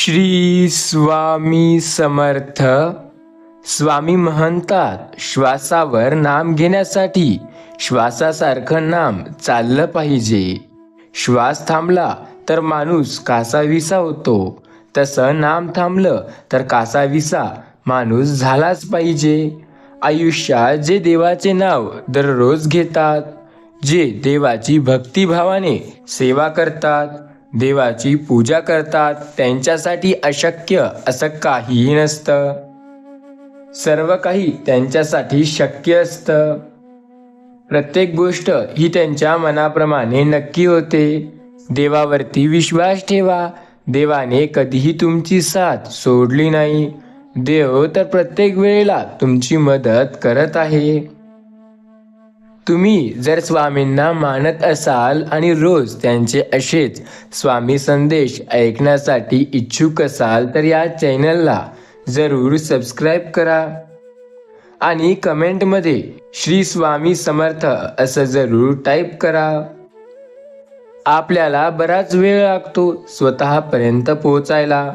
श्री स्वामी समर्थ. स्वामी म्हणतात श्वासावर नाम घेण्यासाठी श्वासासारखं नाम चाललं पाहिजे. श्वास थांबला तर माणूस कासाविसा होतो. तसं नाम थांबलं तर कासाविसा माणूस झालाच पाहिजे. आयुष्यात जे देवाचे नाव दररोज घेतात जे देवाची भक्तिभावाने सेवा करतात देवाची पूजा करतात त्यांच्यासाठी अशक्य असं काहीही नसतं. सर्व काही त्यांच्यासाठी शक्य असतं. प्रत्येक गोष्ट ही त्यांच्या मनाप्रमाणे नक्की होते. देवावरती विश्वास ठेवा. देवाने कधीही तुमची साथ सोडली नाही. देव तर प्रत्येक वेळेला तुमची मदत करत आहे. तुम्ही जर स्वामींना मानत असाल आणि रोज त्यांचे असेच स्वामी संदेश ऐकण्यासाठी इच्छुक असाल तर या चॅनलला जरूर सबस्क्राईब करा आणि कमेंटमध्ये श्री स्वामी समर्थ असं जरूर टाईप करा. आपल्याला बराच वेळ लागतो स्वतःपर्यंत पोहोचायला.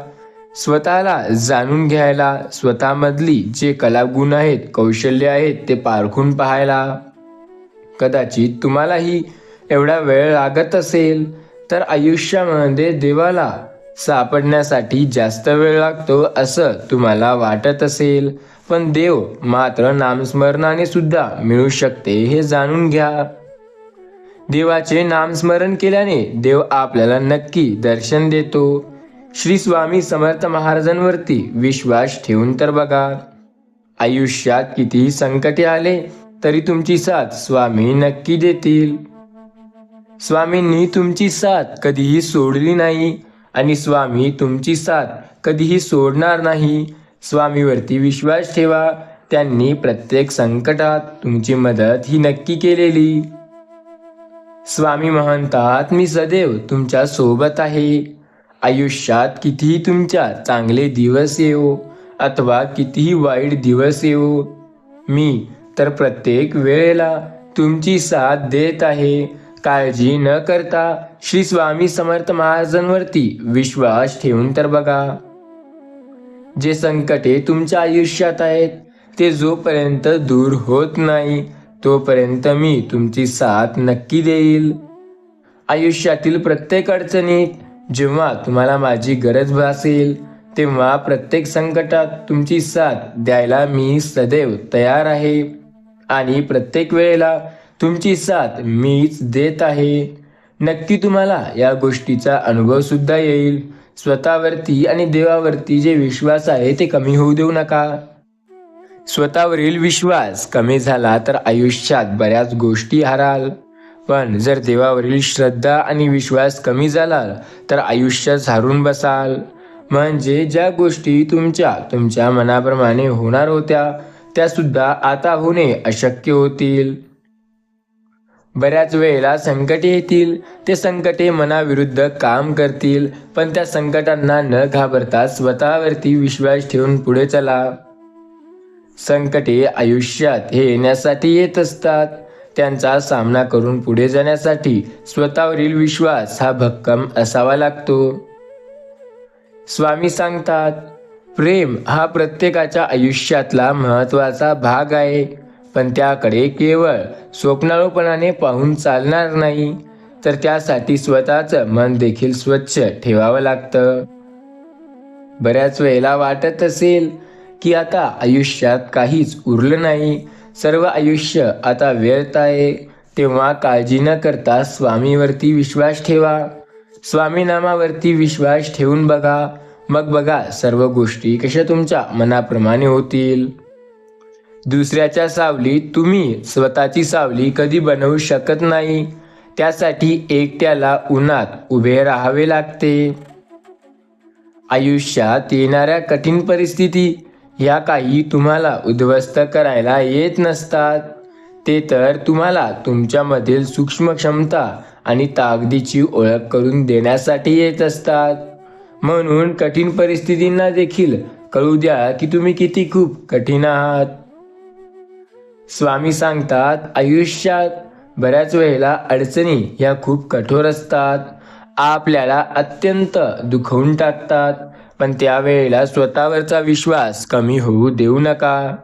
स्वतःला जाणून घ्यायला स्वतःमधली जे कलागुण आहेत कौशल्य आहेत ते पारखून पाहायला. कदाचित तुम्हालाही एवढा वेळ लागत असेल तर आयुष्यामध्ये देवाला सापडण्यासाठी जास्त वेळ लागतो असं तुम्हाला वाटत असेल. पण देव मात्र नामस्मरणाने सुद्धा मिळू शकते हे जाणून घ्या. देवाचे नामस्मरण केल्याने देव आपल्याला नक्की दर्शन देतो. श्री स्वामी समर्थ महाराजांवरती विश्वास ठेवून तर बघा. आयुष्यात कितीही संकटे आले तरी तुमची साथ स्वामी नक्की देतील. स्वामींनी तुमची साथ कधीही सोडली नाही आणि स्वामी तुमची साथ कधीही सोडणार नाही. स्वामीवरती विश्वास ठेवा त्यांनी प्रत्येक संकटात तुमची मदत ही नक्की केलेली. स्वामी म्हणतात मी सदैव तुमच्यासोबत आहे. आयुष्यात कितीही तुमच्या चांगले दिवस येऊ अथवा कितीही वाईट दिवस येऊ मी तर प्रत्येक वेळेला तुमची साथ देत आहे. काळजी न करता श्री स्वामी समर्थ महाराजांवरती विश्वास ठेवून तर बघा. जे संकटे तुमच्या आयुष्यात आहेत ते जोपर्यंत दूर होत नाही तोपर्यंत मी तुमची साथ नक्की देईल. आयुष्यातील प्रत्येक अडचणीत जेव्हा तुम्हाला माझी गरज भासेल तेव्हा प्रत्येक संकटात तुमची साथ द्यायला मी सदैव तयार आहे. आणि प्रत्येक वेळेला तुमची साथ मीच देत आहे. नक्की तुम्हाला या गोष्टीचा अनुभव सुद्धा येईल. स्वतःवरती आणि देवावरती जे विश्वास आहे ते कमी होऊ देऊ नका. स्वतःवरील विश्वास कमी झाला तर आयुष्यात बऱ्याच गोष्टी हाराल. पण जर देवावरील श्रद्धा आणि विश्वास कमी झाला तर आयुष्यात हारून बसाल. म्हणजे ज्या गोष्टी तुमच्या तुमच्या मनाप्रमाणे होणार होत्या त्या सुद्धा आता होणे अशक्य होतील. बऱ्याच वेळेला संकटे येतील. ते संकटे मनाविरुद्ध काम करतील. पण त्या संकटांना न घाबरता स्वतःवरती विश्वास ठेवून पुढे चला. संकटे आयुष्यात हे येण्यासाठी येत असतात. त्यांचा सामना करून पुढे जाण्यासाठी स्वतःवरील विश्वास हा भक्कम असावा लागतो. स्वामी सांगतात प्रेम हा प्रत्येकाच्या आयुष्यातला महत्त्वाचा भाग आहे. पण त्याकडे केवळ स्वप्नाळूपणाने पाहून चालणार नाही तर त्यासाठी स्वतःचं मन देखील स्वच्छ ठेवावं लागतं. बऱ्याच वेळेला वाटत असेल की आता आयुष्यात काहीच उरलं नाही. सर्व आयुष्य आता व्यर्थ आहे. तेव्हा काळजी न करता स्वामीवरती विश्वास ठेवा. स्वामीनामावरती विश्वास ठेवून बघा. मग बघा सर्व गोष्टी कशा तुमच्या मनाप्रमाणे होतील. दुसऱ्याच्या सावलीत तुम्ही स्वतःची सावली कधी बनवू शकत नाही. त्यासाठी एकट्याला उन्हात उभे राहावे लागते. आयुष्यात येणाऱ्या कठीण परिस्थिती ह्या काही तुम्हाला उद्ध्वस्त करायला येत नसतात. ते तर तुम्हाला तुमच्यामधील सूक्ष्म क्षमता आणि ताकदीची ओळख करून देण्यासाठी येत असतात. म्हणून कठीण परिस्थितींना देखील कळू द्या की तुम्ही किती खूप कठीण आहात. स्वामी सांगतात आयुष्यात बऱ्याच वेळेला अडचणी ह्या खूप कठोर असतात. आपल्याला अत्यंत दुखवून टाकतात पण त्यावेळेला स्वतःवरचा विश्वास कमी होऊ देऊ नका.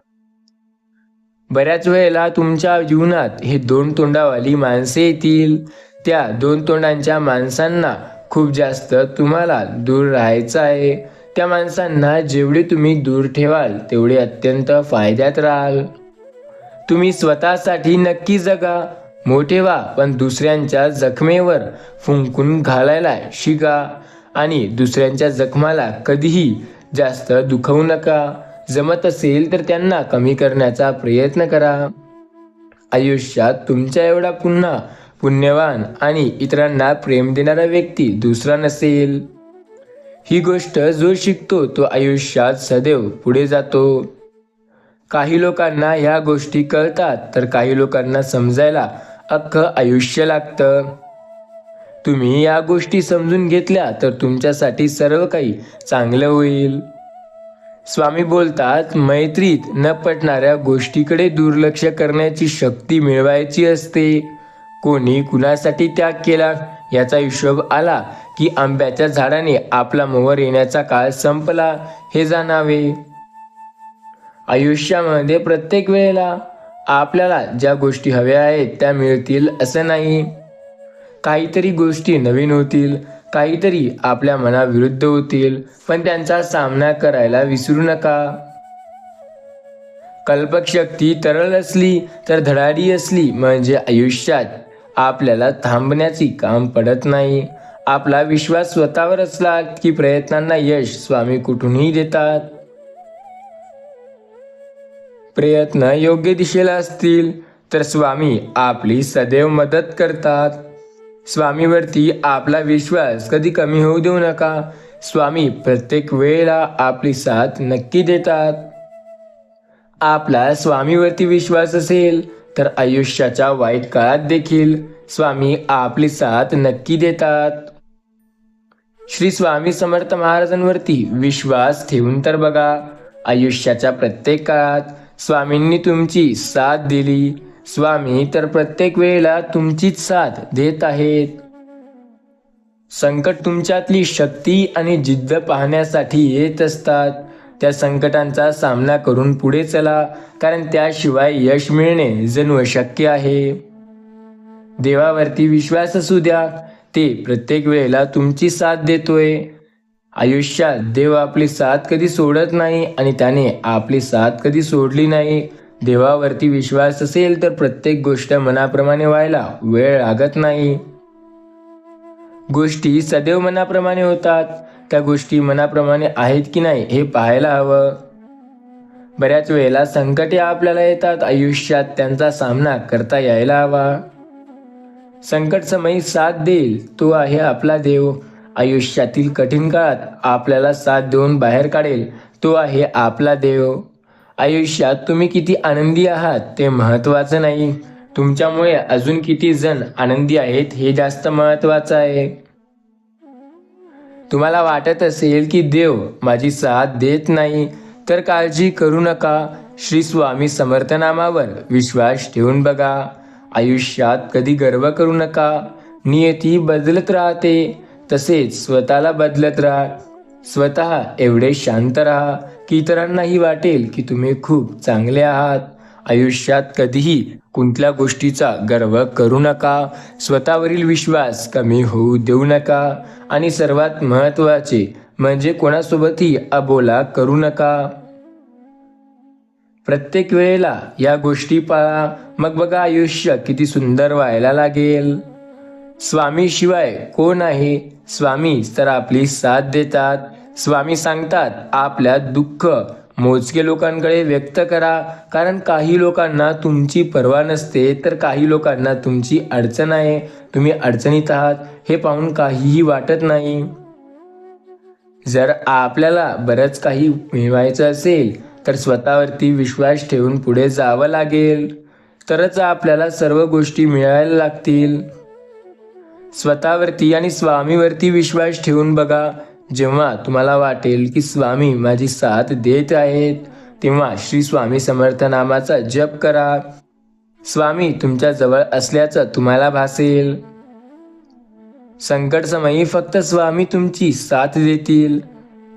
बऱ्याच वेळेला तुमच्या जीवनात हे दोन तोंडावाली माणसे येतील. त्या दोन तोंडांच्या माणसांना खूप जास्त तुम्हाला दूर राहायचं आहे. त्या माणसांना जेवढे तुम्ही दूर ठेवाल तेवढे अत्यंत फायद्यात राहाल. तुम्ही स्वतःसाठी नक्की जगा. मोठे व्हा पण दुसऱ्यांच्या जखमेवर फुंकून घालायला शिका. आणि दुसऱ्यांच्या जखमाला कधीही जास्त दुखवू नका. जमत असेल तर त्यांना कमी करण्याचा प्रयत्न करा. आयुष्यात तुमच्या एवढा पुन्हा पुण्यवान आणि इतरांना प्रेम देणारा व्यक्ती दुसरा नसेल. ही गोष्ट जो शिकतो तो आयुष्यात सदैव पुढे जातो. काही लोकांना ह्या गोष्टी कळतात तर काही लोकांना समजायला अख्खं आयुष्य लागतं. तुम्ही या गोष्टी समजून घेतल्या तर तुमच्यासाठी सर्व काही चांगलं होईल. स्वामी बोलतात मैत्रीत न पटणाऱ्या गोष्टीकडे दुर्लक्ष करण्याची शक्ती मिळवायची असते. कोणी कुणासाठी त्याग केला? याचा हिशोब आला की आंब्याच्या झाडाने आपला मोहर येण्याचा काळ संपला. हे जाणावे. आयुष्यामध्ये प्रत्येक वेळेला आपल्याला ज्या गोष्टी हव्या आहेत त्या मिळतील असं नाही. काहीतरी गोष्टी नवीन होतील काहीतरी आपल्या मनाविरुद्ध होतील पण त्यांचा सामना करायला विसरू नका. कल्पकशक्ती तरळ असली तर धडाडी असली म्हणजे आयुष्यात आपल्याला थांबण्याची काम पडत नाही. आपला विश्वास स्वतःवर असला की प्रयत्नांना यश स्वामी कुठूनही देतात. प्रयत्न योग्य दिशेला असतील तर स्वामी आपली सदैव मदत करतात. स्वामीवरती आपला विश्वास कधी कमी होऊ देऊ नका. स्वामी प्रत्येक वेळेला आपली साथ नक्की देतात. आपला स्वामीवरती विश्वास असेल तर आयुष्याच्या वाईट काळात देखील स्वामी आपली साथ नक्की देतात. श्री स्वामी समर्थ महाराजांवरती विश्वास ठेवून तर बघा आयुष्याच्या प्रत्येक काळात स्वामींनी तुमची साथ दिली. स्वामी तर प्रत्येक वेळेला तुमचीच साथ देत आहेत. संकट तुमच्यातली शक्ती आणि जिद्द पाहण्यासाठी येत असतात. त्या संकटांचा सामना करून पुढे चला कारण त्याशिवाय यश मिळणे जणू अशक्य आहे. देवावरती विश्वास असू द्या ते प्रत्येक वेळेला तुमची साथ देतोय. आयुष्यात देव आपली साथ कधी सोडत नाही आणि त्याने आपली साथ कधी सोडली नाही. देवावरती विश्वास असेल तर प्रत्येक गोष्ट मनाप्रमाणे व्हायला वेळ लागत नाही. गोष्टी सदैव मनाप्रमाणे होतात. त्या गोष्टी मनाप्रमाणे आहेत की नाही हे पाहायला हवं. बऱ्याच वेळेला संकटे आपल्याला येतात आयुष्यात त्यांचा सामना करता यायला हवा. संकटसमयी साथ देईल तो आहे आपला देव. आयुष्यातील कठीण काळात आपल्याला साथ देऊन बाहेर काढेल तो आहे आपला देव. आयुष्यात तुम्ही किती आनंदी आहात ते महत्वाचं नाही. तुमच्यामुळे अजून किती जण आनंदी आहेत हे जास्त महत्वाचं आहे. तुम्हाला वाटत असेल की देव माझी साथ देत नाही तर काळजी करू नका. श्री स्वामी समर्थनामावर विश्वास ठेवून बघा. आयुष्यात कधी गर्व करू नका. नियती बदलत राहते तसेच स्वतःला बदलत राहा. स्वतः एवढे शांत राहा की इतरांनाही वाटेल की तुम्ही खूप चांगले आहात. आयुष्यात कधीही कोणत्या गोष्टीचा गर्व करू नका. स्वतःवरील विश्वास कमी होऊ देऊ नका. आणि सर्वात महत्त्वाचे म्हणजे कोणासोबतही अबोला करू नका. प्रत्येक वेळेला या गोष्टी पाळा. मग बघा आयुष्य किती सुंदर व्हायला लागेल. स्वामी शिवाय कोण आहे? स्वामी तर आपली साथ देतात. स्वामी सांगतात आपल्या दुःख मोजके लोकांकडे व्यक्त करा. कारण काही लोकांना तुमची पर्वा नसते तर काही लोकांना तुमची अडचण आहे. तुम्ही अडचणीत आहात हे पाहून काहीही वाटत नाही. जर आपल्याला बरंच काही मिळवायचं असेल तर स्वतःवरती विश्वास ठेवून पुढे जावं लागेल. तरच आपल्याला सर्व गोष्टी मिळायला लागतील. स्वतःवरती आणि स्वामीवरती विश्वास ठेवून बघा. जेव्हा तुम्हाला वाटेल की स्वामी माझी साथ देत आहेत तेव्हा श्री स्वामी समर्थ नामाचा जप करा. स्वामी तुमच्या जवळ असल्याचं तुम्हाला भासेल. संकट समयी फक्त स्वामी तुमची साथ देतील.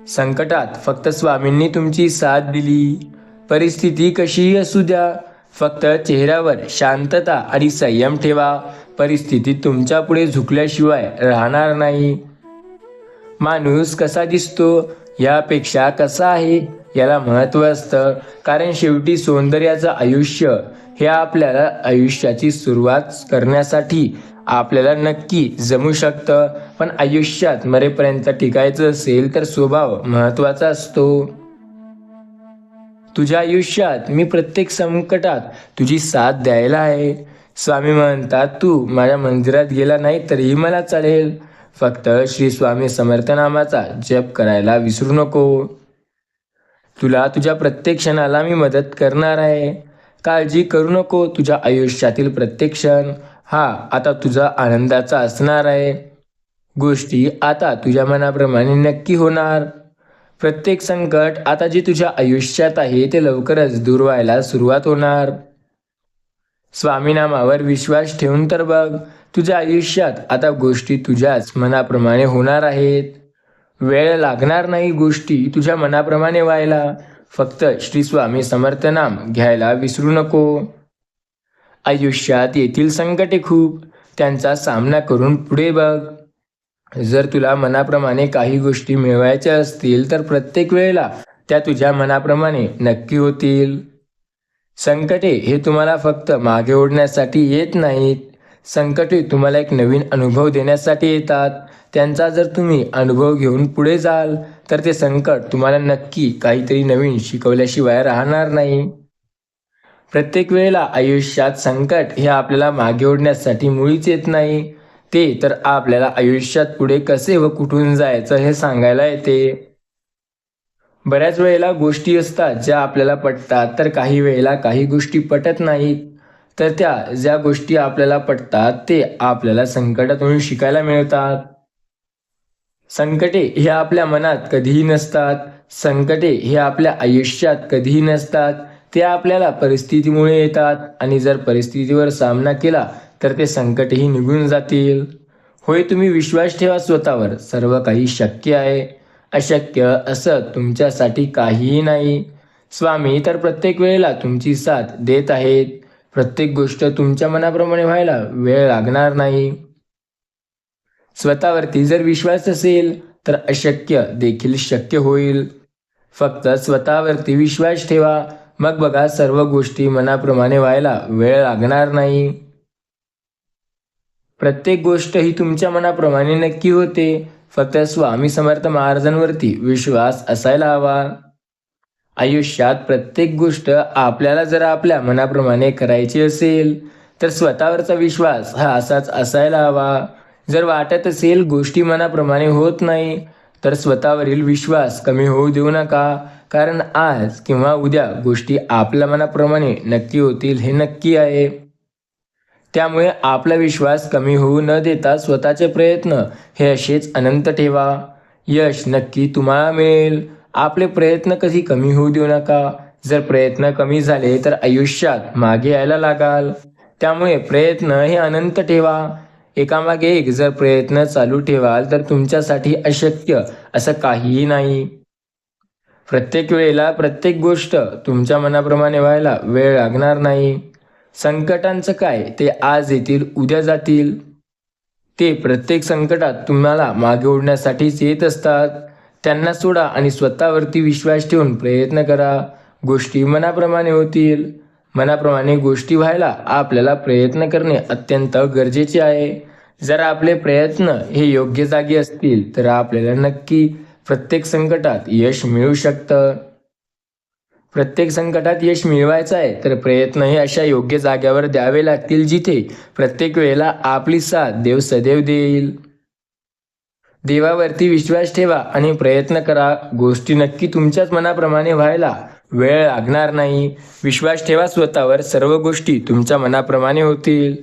संकटात फक्त स्वामींनी तुमची साथ दिली. परिस्थिती कशीही असू द्या फक्त चेहऱ्यावर शांतता आणि संयम ठेवा. परिस्थिती तुमच्यापुढे झुकल्याशिवाय राहणार नाही. माणूस कसा दिसतो? यापेक्षा कसा आहे? याला महत्त्व असतं. कारण शेवटी सौंदर्याचं आयुष्य हे आपल्याला आयुष्याची सुरुवात करण्यासाठी आपल्याला नक्की जमू शकतं. पण आयुष्यात मरेपर्यंत टिकायचं असेल तर स्वभाव महत्त्वाचा असतो. तुझ्या आयुष्यात मी प्रत्येक संकटात तुझी साथ द्यायला आहे. स्वामी म्हणतात तू माझ्या मंदिरात गेला नाही तरीही मला चालेल. फक्त श्री स्वामी समर्थ नामाचा जप करायला विसरू नको. तुला तुझ्या प्रत्येक क्षणाला मी मदत करणार आहे. काळजी करू नको तुझ्या आयुष्यातील प्रत्येक क्षण हा आता तुझा आनंदाचा असणार आहे. गोष्टी आता तुझ्या मनाप्रमाणे नक्की होणार. प्रत्येक संकट आता जे तुझ्या आयुष्यात आहे ते लवकरच दूर व्हायला सुरुवात होणार. स्वामीनामावर विश्वास ठेवून तर बघ तुझ्या आयुष्यात आता गोष्टी तुझ्याच मनाप्रमाणे होणार आहेत. वेळ लागणार नाही गोष्टी तुझ्या मनाप्रमाणे व्हायला. फक्त श्री स्वामी समर्थ नाम घ्यायला विसरू नको. आयुष्यात येथील संकटे खूप. त्यांचा सामना करून पुढे बघ. जर तुला मनाप्रमाणे काही गोष्टी मिळवायच्या असतील तर प्रत्येक वेळेला त्या तुझ्या मनाप्रमाणे नक्की होतील. संकटे हे तुम्हाला फक्त मागे ओढण्यासाठी येत नाहीत. संकटे तुम्हाला एक नवीन अनुभव देण्यासाठी येतात. त्यांचा जर तुम्ही अनुभव घेऊन पुढे जाल तर ते संकट तुम्हाला नक्की काहीतरी नवीन शिकवल्याशिवाय राहणार नाही. प्रत्येक वेळेला आयुष्यात संकट हे आपल्याला मागे ओढण्यासाठी मुळीच येत नाही. ते तर आपल्याला आयुष्यात पुढे कसे व कुठून जायचं हे सांगायला येते. बऱ्याच वेळेला गोष्टी असतात ज्या आपल्याला पटतात तर काही वेळेला काही गोष्टी पटत नाहीत. तर त्या ज्या गोष्टी आपल्याला पटतात ते आपल्याला संकटातून शिकायला मिळतात. संकटे हे आपल्या मनात कधीही नसतात. संकटे हे आपल्या आयुष्यात कधीही नसतात. ते आपल्याला परिस्थितीमुळे येतात आणि जर परिस्थितीवर सामना केला तर ते संकटही निघून जातील. होय तुम्ही विश्वास ठेवा स्वतःवर. सर्व काही शक्य आहे. अशक्य असं तुमच्यासाठी काहीही नाही. स्वामी तर प्रत्येक वेळेला तुमची साथ देत आहेत. प्रत्येक गोष्ट तुमच्या मनाप्रमाणे व्हायला वेळ लागणार नाही. स्वतःवरती जर विश्वास असेल तर अशक्य देखील शक्य होईल. फक्त स्वतःवरती विश्वास ठेवा. मग बघा सर्व गोष्टी मनाप्रमाणे व्हायला वेळ लागणार नाही. प्रत्येक गोष्ट ही तुमच्या मनाप्रमाणे नक्की होते. फक्त स्वामी समर्थ महाराजांवरती विश्वास असायला हवा. आयुष्यात प्रत्येक गोष्ट आपल्याला जर आपल्या मनाप्रमाणे करायची असेल तर स्वतःवरचा विश्वास हा असाच असायला हवा. जर वाटत असेल गोष्टी मनाप्रमाणे होत नाही तर स्वतःवरील विश्वास कमी होऊ देऊ नका. कारण आज किंवा उद्या गोष्टी आपल्या मनाप्रमाणे नक्की होतील हे नक्की आहे. त्यामुळे आपला विश्वास कमी होऊ न देता स्वतःचे प्रयत्न हे असेच अनंत ठेवा. यश नक्की तुम्हाला मिळेल. आपले प्रयत्न कधी कमी होऊ देऊ नका. जर प्रयत्न कमी झाले तर आयुष्यात मागे यायला लागाल. त्यामुळे प्रयत्न हे अनंत ठेवा. एकामागे एक जर प्रयत्न चालू ठेवाल तर तुमच्यासाठी अशक्य असं काहीही नाही. प्रत्येक वेळेला प्रत्येक गोष्ट तुमच्या मनाप्रमाणे व्हायला वेळ लागणार नाही. संकटांचं काय? ते आज येतील उद्या जातील. ते प्रत्येक संकटात तुम्हाला मागे ओढण्यासाठीच येत असतात. त्यांना सोडा आणि स्वतःवरती विश्वास ठेवून प्रयत्न करा. गोष्टी मनाप्रमाणे होतील. मनाप्रमाणे गोष्टी व्हायला आपल्याला प्रयत्न करणे अत्यंत गरजेचे आहे. जर आपले प्रयत्न हे योग्य जागी असतील तर आपल्याला नक्की प्रत्येक संकटात यश मिळू शकतं. प्रत्येक संकटात यश मिळवायचं आहे तर प्रयत्न हे अशा योग्य जाग्यावर द्यावे लागतील जिथे प्रत्येक वेळेला आपली साथ देव सदैव देईल. देवावरती विश्वास ठेवा आणि प्रयत्न करा. गोष्टी नक्की तुमच्याच मनाप्रमाणे व्हायला वेळ लागणार नाही. विश्वास ठेवा स्वतःवर. सर्व गोष्टी तुमच्या मनाप्रमाणे होतील.